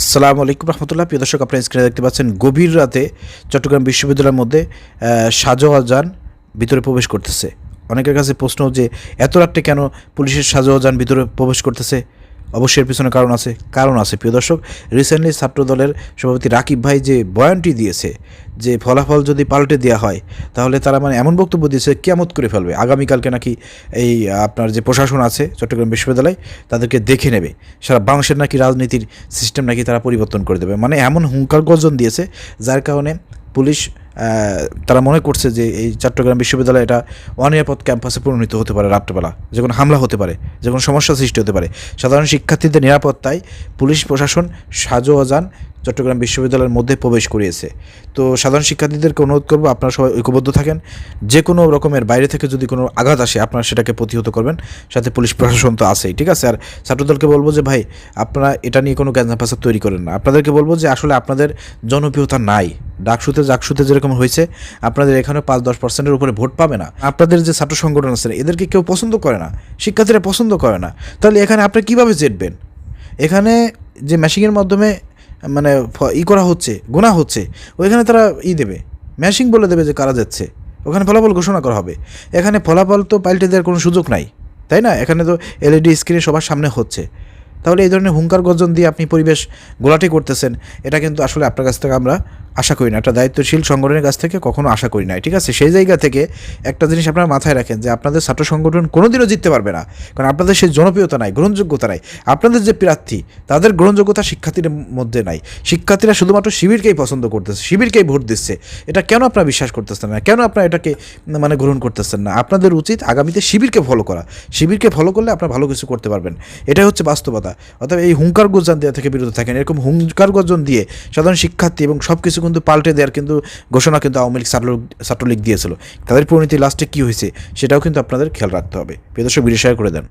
আসসালামু আলাইকুম রহমতুল্লাহ। প্রিয় দর্শক, আপনারা স্ক্রিনে দেখতে পাচ্ছেন, গভীর রাতে চট্টগ্রাম বিশ্ববিদ্যালয়ের মধ্যে সাজোয়াজান ভিতরে প্রবেশ করতেছে। অনেকের কাছে প্রশ্ন যে, এত রাত্রে কেন পুলিশের সাজোয়াজান ভিতরে প্রবেশ করতেছে? অবশ্যই এর পিছনে কারণ আছে কারণ আছে। প্রিয় দর্শক রিসেন্টলি ছাত্র দলের সভাপতি রাকিব ভাই যে বয়ানটি দিয়েছে, যে ফলাফল যদি পাল্টে দেওয়া হয়, তাহলে তারা মানে এমন বক্তব্য দিয়েছে কেমত করে ফেলবে। আগামীকালকে নাকি এই আপনার যে প্রশাসন আছে, চট্টগ্রাম বিশ্ববিদ্যালয়, তাদেরকে দেখে নেবে। সারা বাংলাদেশের নাকি রাজনীতির সিস্টেম নাকি তারা পরিবর্তন করে দেবে। মানে এমন হুঙ্কার গর্জন দিয়েছে, যার কারণে পুলিশ তারা মনে করছে যে এই চট্টগ্রাম বিশ্ববিদ্যালয় এটা অনিরাপদ ক্যাম্পাসে পরিণত হতে পারে রাত্রেবেলা। যে কোনো হামলা হতে পারে, যে কোনো সমস্যা সৃষ্টি হতে পারে। সাধারণ শিক্ষার্থীদের নিরাপত্তায় পুলিশ, প্রশাসন সাজো অজান চট্টগ্রাম বিশ্ববিদ্যালয়ের মধ্যে প্রবেশ করিয়েছে। তো সাধারণ শিক্ষার্থীদেরকে অনুরোধ করব, আপনারা সবাই ঐক্যবদ্ধ থাকেন। যে কোনো রকমের বাইরে থেকে যদি কোনো আঘাত আসে, আপনারা সেটাকে প্রতিহত করবেন। সাথে পুলিশ প্রশাসন তো আছেই, ঠিক আছে? আর ছাত্রদলকে বলব যে, ভাই, আপনারা এটা নিয়ে কোনো জ্ঞান ফাসাদ তৈরি করেন না। আপনাদেরকে বলব যে, আসলে আপনাদের জনপ্রিয়তা নাই। ডাকসুতে জাকসুতে যেরকম হয়েছে, আপনাদের এখানে পাঁচ দশ পার্সেন্টের উপরে ভোট পাবে না। আপনাদের যে ছাত্র সংগঠন আছে, এদেরকে কেউ পছন্দ করে না। শিক্ষার্থীরা পছন্দ করে না। তাহলে এখানে আপনি কীভাবে জিতবেন? এখানে যে ম্যাশিংয়ের মাধ্যমে মানে ই করা হচ্ছে গোনা হচ্ছে, ওইখানে তারা ই দেবে ম্যাশিং বলে দেবে যে কারা যাচ্ছে, ওখানে ফলাফল ঘোষণা করা হবে। এখানে ফলাফল তো পাল্টে দেওয়ার কোনো সুযোগ নাই, তাই না? এখানে তো এলইডি স্ক্রিনে সবার সামনে হচ্ছে। তাহলে এই ধরনের হুঙ্কার গর্জন দিয়ে আপনি পরিবেশ গোলাটি করতেছেন, এটা কিন্তু আসলে আপনার কাছ থেকে আমরা আশা করি না, একটা দায়িত্বশীল সংগঠনের কাছ থেকে কখনো আশা করি না। ঠিক আছে? সেই জায়গা থেকে একটা জিনিস আপনারা মাথায় রাখেন যে আপনাদের ছাত্র সংগঠন কোনোদিনও জিততে পারবে না। কারণ আপনাদের সেই জনপ্রিয়তা নাই, গ্রহণযোগ্যতা নাই। আপনাদের যে প্রার্থী, তাদের গ্রহণযোগ্যতা শিক্ষার্থীদের মধ্যে নাই। শিক্ষার্থীরা শুধুমাত্র শিবিরকেই পছন্দ করতেছে, শিবিরকেই ভোট দিচ্ছে। এটা কেন আপনারা বিশ্বাস করতেছেন না? কেন আপনারা এটাকে মানে গ্রহণ করতেছেন না? আপনাদের উচিত আগামীতে শিবিরকে ফলো করা। শিবিরকে ফলো করলে আপনারা ভালো কিছু করতে পারবেন। এটাই হচ্ছে বাস্তবতা। অর্থাৎ এই হুঙ্কার গর্জন দেওয়া থেকে বিরত থাকেন। এরকম হুঙ্কার গর্জন দিয়ে সাধারণ শিক্ষার্থী এবং সব কিছু কিন্তু পাল্টে দেওয়ার কিন্তু ঘোষণা কিন্তু আওয়ামী লীগ ছাত্র ছাত্রলীগ দিয়েছিল। তাদের পরিণতি লাস্টে কী হয়েছে সেটাও কিন্তু আপনাদের খেয়াল রাখতে হবে। প্রিয় দর্শক ভিডিও করে দেন।